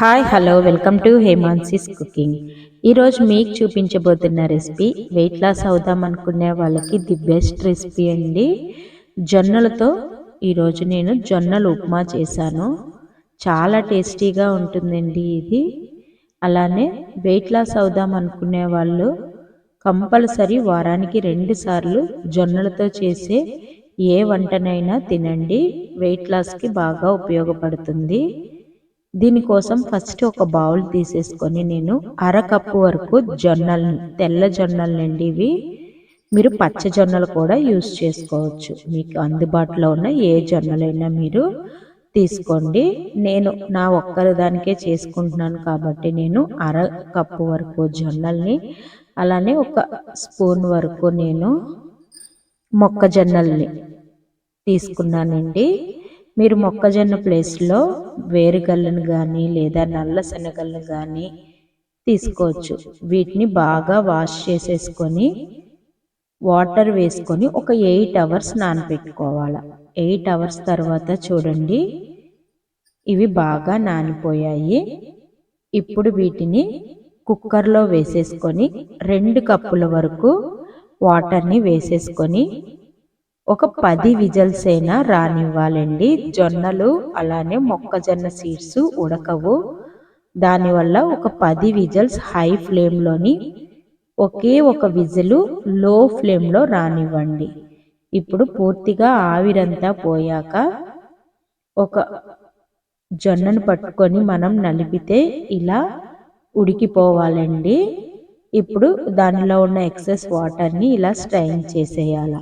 Hi hello welcome to Hemansi's cooking ఈరోజు మీకు చూపించబోతున్న recipe weight loss అవుదాం అనుకునే వాళ్ళకి ది బెస్ట్ రెసిపీ అండి. జొన్నలతో ఈరోజు నేను జొన్నలు ఉప్మా చేశాను. చాలా టేస్టీగా ఉంటుందండి ఇది. అలానే వెయిట్ లాస్ అవుదాం అనుకునే వాళ్ళు కంపల్సరీ వారానికి రెండు సార్లు జొన్నలతో చేసే ఏ వంటనైనా తినండి. వెయిట్ లాస్కి బాగా ఉపయోగపడుతుంది. దీనికోసం ఫస్ట్ ఒక బౌల్ తీసేసుకొని నేను అరకప్పు వరకు జొన్నలు తెల్ల జొన్నలండి ఇవి మీరు పచ్చ జొన్నలు కూడా యూస్ చేసుకోవచ్చు. మీకు అందుబాటులో ఉన్న ఏ జొన్నలైనా మీరు తీసుకోండి. నేను నా ఒక్కరి దానికే చేసుకుంటున్నాను కాబట్టి నేను అర కప్పు వరకు జొన్నల్ని అలానే ఒక స్పూన్ వరకు నేను మొక్కజొన్నల్ని తీసుకున్నానండి. మీరు మొక్కజొన్న ప్లేస్లో వేరుగల్లను కానీ లేదా నల్ల శనగలను కానీ తీసుకోవచ్చు. వీటిని బాగా వాష్ చేసేసుకొని వాటర్ వేసుకొని ఒక ఎయిట్ అవర్స్ నానబెట్టుకోవాలి ఎయిట్ అవర్స్ తర్వాత చూడండి ఇవి బాగా నానిపోయాయి. ఇప్పుడు వీటిని కుక్కర్లో వేసేసుకొని రెండు కప్పుల వరకు వాటర్ని వేసేసుకొని ఒక పది విజల్స్ అయినా రానివ్వాలండి. జొన్నలు అలానే మొక్కజొన్న సీడ్స్ ఉడకవు. దానివల్ల ఒక పది విజల్స్ హై ఫ్లేమ్లోని ఒకే ఒక విజిలు లో ఫ్లేమ్లో రానివ్వండి. ఇప్పుడు పూర్తిగా ఆవిరంతా పోయాక ఒక జొన్నను పట్టుకొని మనం నలిపితే ఇలా ఉడికిపోవాలండి. ఇప్పుడు దానిలో ఉన్న ఎక్సెస్ వాటర్ని ఇలా స్ట్రైన్ చేసేయాలి.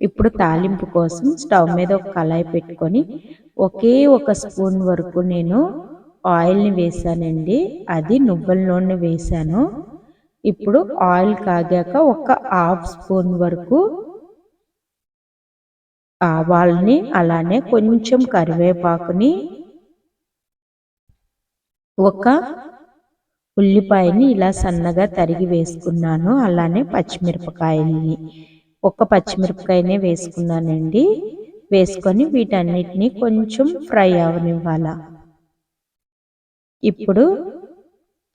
ఇప్పుడు తాలింపు కోసం స్టవ్ మీద ఒక కళాయి పెట్టుకొని ఒకే ఒక స్పూన్ వరకు నేను ఆయిల్ని వేసానండి. అది నువ్వుల నూనె వేసాను. ఇప్పుడు ఆయిల్ కాగాక ఒక హాఫ్ స్పూన్ వరకు ఆవాల్ని అలానే కొంచెం కరివేపాకుని ఒక ఉల్లిపాయని ఇలా సన్నగా తరిగి వేసుకున్నాను. అలానే పచ్చిమిరపకాయల్ని. ఒక్క పచ్చిమిరపకాయనే వేసుకున్నానండి. వేసుకొని వీటన్నిటిని కొంచెం ఫ్రై అవనివ్వాల. ఇప్పుడు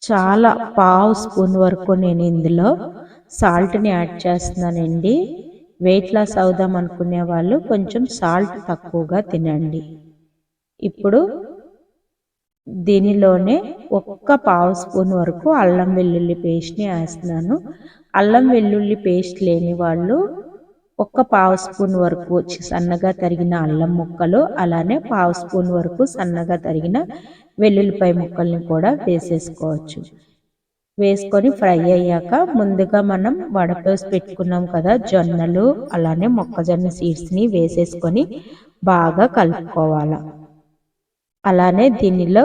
చాలా పావు స్పూన్ వరకు నేను ఇందులో సాల్ట్ని యాడ్ చేస్తున్నానండి. వెయిట్ లాస్ అవుదాం అనుకునే వాళ్ళు కొంచెం సాల్ట్ తక్కువగా తినండి. ఇప్పుడు దీనిలోనే ఒక్క పావు స్పూన్ వరకు అల్లం వెల్లుల్లి పేస్ట్ని వేస్తున్నాను. అల్లం వెల్లుల్లి పేస్ట్ లేని వాళ్ళు ఒక్క పావు స్పూన్ వరకు సన్నగా తరిగిన అల్లం ముక్కలు అలానే పావు స్పూన్ వరకు సన్నగా తరిగిన వెల్లుల్లిపాయ ముక్కల్ని కూడా వేసేసుకోవచ్చు. వేసుకొని ఫ్రై అయ్యాక ముందుగా మనం వడపోసి పెట్టుకున్నాం కదా జొన్నలు అలానే మొక్కజొన్న సీడ్స్ని వేసేసుకొని బాగా కలుపుకోవాలి. అలానే దీనిలో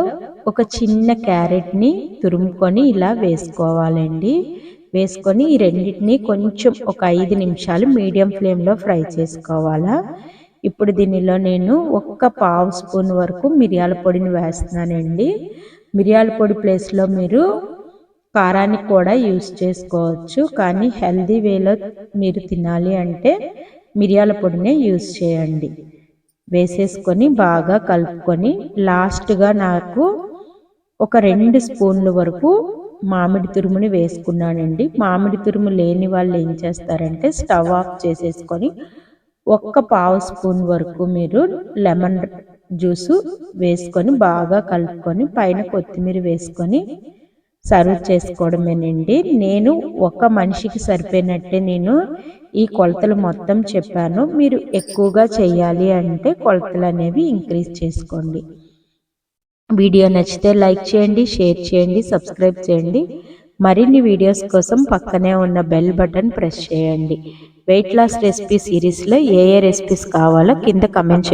ఒక చిన్న క్యారెట్ని తురుముకొని ఇలా వేసుకోవాలండి. వేసుకొని ఈ రెండింటిని కొంచెం ఒక ఐదు నిమిషాలు మీడియం ఫ్లేమ్లో ఫ్రై చేసుకోవాలా. ఇప్పుడు దీనిలో నేను ఒక్క పావు స్పూన్ వరకు మిరియాల పొడిని వేస్తున్నానండి. మిరియాల పొడి ప్లేస్లో మీరు కారాన్ని కూడా యూస్ చేసుకోవచ్చు. కానీ హెల్దీ వేలో మీరు తినాలి అంటే మిరియాల పొడినే యూస్ చేయండి. వేసేసుకొని బాగా కలుపుకొని లాస్ట్గా నాకు ఒక రెండు స్పూన్ల వరకు మామిడి తురుముని వేసుకున్నానండి. మామిడి తురుము లేని వాళ్ళు ఏం చేస్తారంటే స్టవ్ ఆఫ్ చేసేసుకొని ఒక్క పావు స్పూన్ వరకు మీరు లెమన్ జ్యూస్ వేసుకొని బాగా కలుపుకొని పైన కొత్తిమీర వేసుకొని సర్వ్ చేసుకోవడమేనండి. నేను ఒక మనిషికి సరిపోయినట్టే నేను ఈ కొలతలు మొత్తం చెప్పాను. మీరు ఎక్కువగా చేయాలి అంటే కొలతలు అనేవి ఇంక్రీజ్ చేసుకోండి. వీడియో నచ్చితే లైక్ చేయండి షేర్ చేయండి సబ్స్క్రైబ్ చేయండి. మరిన్ని వీడియోస్ కోసం పక్కనే ఉన్న బెల్ బటన్ ప్రెస్ చేయండి. వెయిట్ లాస్ రెసిపీ సిరీస్లో ఏ ఏ రెసిపీస్ కావాలో కింద కమెంట్